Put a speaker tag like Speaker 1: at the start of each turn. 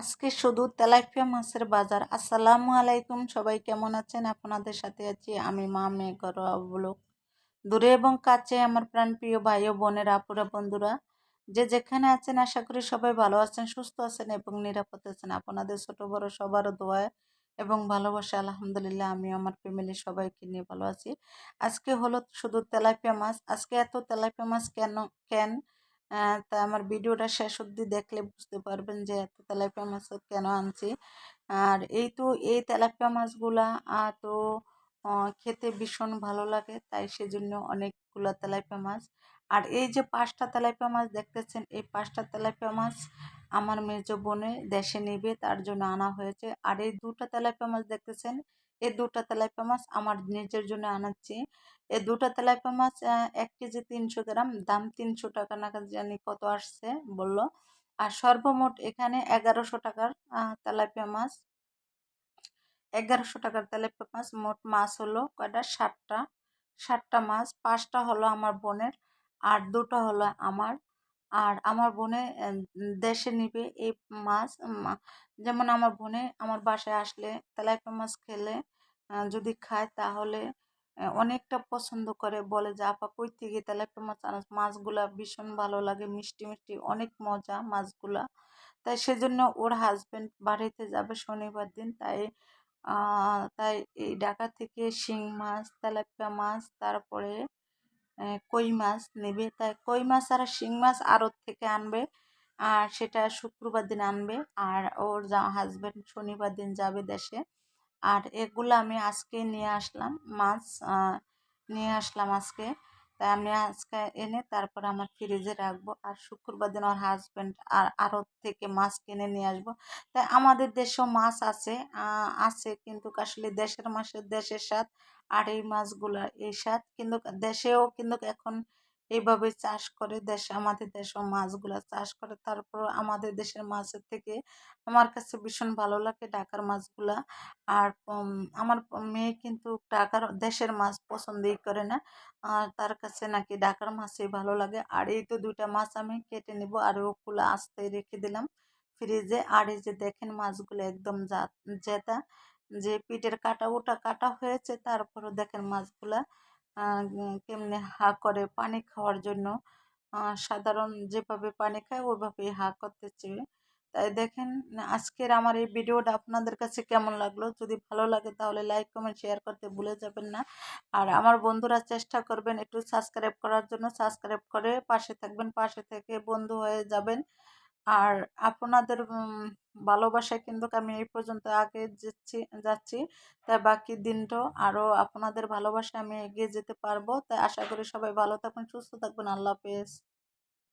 Speaker 1: আজকে শুধু তেলাপিয়া মাছের বাজার। আসসালামু আলাইকুম, সবাই কেমন আছেন? আপনাদের সাথে আছি আমি মা মেয়ে ঘরোয়া দূরে এবং কাছে আমার প্রাণ প্রিয় ভাই ও বোনের আপুরা বন্ধুরা, যে যেখানে আছেন আশা করি সবাই ভালো আছেন, সুস্থ আছেন এবং নিরাপদ আছেন। আপনাদের ছোট বড় সবারও দোয়া এবং ভালোবাসা, আলহামদুলিল্লাহ আমি আমার ফ্যামিলি সবাইকে নিয়ে ভালো আছি। আজকে হলো শুধু তেলাপিয়া মাছ। আজকে এত তেলাপিয়া মাছ কেন কেন তা আমার ভিডিওটা শেষ অবধি দেখলে বুঝতে পারবেন যে এত তেলাপিয়া মাছ কেন আনছি। আর এই তো এই তেলাপিয়া মাছগুলা তো খেতে ভীষণ ভালো লাগে, তাই সেজন্য অনেকগুলো তেলাপিয়া মাছ। আর এই যে পাঁচটা তেলাপিয়া মাছ দেখতেছেন, এই পাঁচটা তেলাপিয়া মাছ আমার মেজ বোনে দেশে নেবে, তার জন্য আনা হয়েছে। আর এই দুটো তেলাপিয়া মাছ দেখতেছেন এই দুটো তেলাপিয়া মাছ আমার নিজের জন্য আনাচ্ছি। এই দুটো তেলাপিয়া মাছ এক কেজি তিনশো গ্রাম, দাম তিনশো টাকা নাগাদ জানি কত আসছে বলল। আর সর্বমোট এখানে এগারোশো টাকার তেলাপিয়া মাছ এগারোশো টাকার তেলাপিয়া মাছ মোট মাছ হলো কয়টা? ষাটটা ষাটটা মাছ, পাঁচটা হলো আমার বোনের, আর দুটো হলো আমার আর আমার বোনে দেশে নিবে এই মাছ যেমন আমার বোনে আমার বাসায় আসলে তেলাপিয়া মাছ খেলে যদি খায় তাহলে অনেকটা পছন্দ করে। বলে যে, আপা, কই থেকে তেলাপিয়া মাছ আনাস? মাছগুলা ভীষণ ভালো লাগে, মিষ্টি মিষ্টি, অনেক মজা মাছগুলা। তাই সেজন্য ওর হাজব্যান্ড বাড়িতে যাবে শনিবার দিন। তাই তাই এই ঢাকা থেকে শিং মাছ, তেলাপিয়া মাছ, তারপরে কই মাছ নেবে? তাই কই মাছ আর শিং মাছ আড়ত থেকে আনবে। আর সেটা শুক্রবার দিন আনবে। আর ওর যা হাজব্যান্ড শনিবার দিন যাবে দেশে। আর এগুলো আমি আজকে নিয়ে আসলাম, মাছ নিয়ে আসলাম আজকে। তাই আমি আজকে এনে তারপর আমার ফ্রিজে রাখব। আর শুক্রবার দিন আমার হাজব্যান্ড আর আড়ত থেকে মাছ কিনে নিয়ে আসব। তাই আমাদের দেশেও মাছ আছে আছে। কিন্তু আসলে দেশের মাছের দেশের স্বাদ আর এই মাছগুলা এই স্বাদ কিন্তু দেশেও কিন্তু এখন এইভাবে চাষ করে, দেশে, আমাদের দেশেও মাছগুলা চাষ করে। তারপর আমাদের দেশের মাছের থেকে আমার কাছে ভীষণ ভালো লাগে ঢাকার মাছগুলা। আর আমার মেয়ে কিন্তু ঢাকার দেশের মাছ পছন্দই করে না। আর তার কাছে নাকি ঢাকার মাছই ভালো লাগে। আর এই তো দুইটা মাছ আমি কেটে নিব আর ওগুলো আস্তে রেখে দিলাম ফ্রিজে। আর এই যে দেখেন মাছগুলো একদম জেতা যে পিঠের কাটা ওটা কাটা হয়েছে, তারপরও দেখেন মাছগুলা কেমনে হা করে পানি খাওয়ার জন্য সাধারণ যেভাবে পানি খায় ওইভাবেই হা করতেছে। তাই দেখেন, আজকের আমার এই ভিডিওটা আপনাদের কাছে কেমন লাগল? যদি ভালো লাগে তাহলে লাইক, কমেন্ট, শেয়ার করতে ভুলে যাবেন না। আর আমার বন্ধুরা চেষ্টা করবেন একটু সাবস্ক্রাইব করার জন্য, সাবস্ক্রাইব করে পাশে থাকবেন, পাশে থেকে বন্ধু হয়ে যাবেন। আর আপনাদের ভালোবাসায় কিন্তু আমি এই পর্যন্ত আগে যাচ্ছি যাচ্ছি। তাই বাকি দিনটাও আরও আপনাদের ভালোবাসায় আমি এগিয়ে যেতে পারব। তাই আশা করি সবাই ভালো থাকবেন, সুস্থ থাকবেন। আল্লাহ হাফেজ।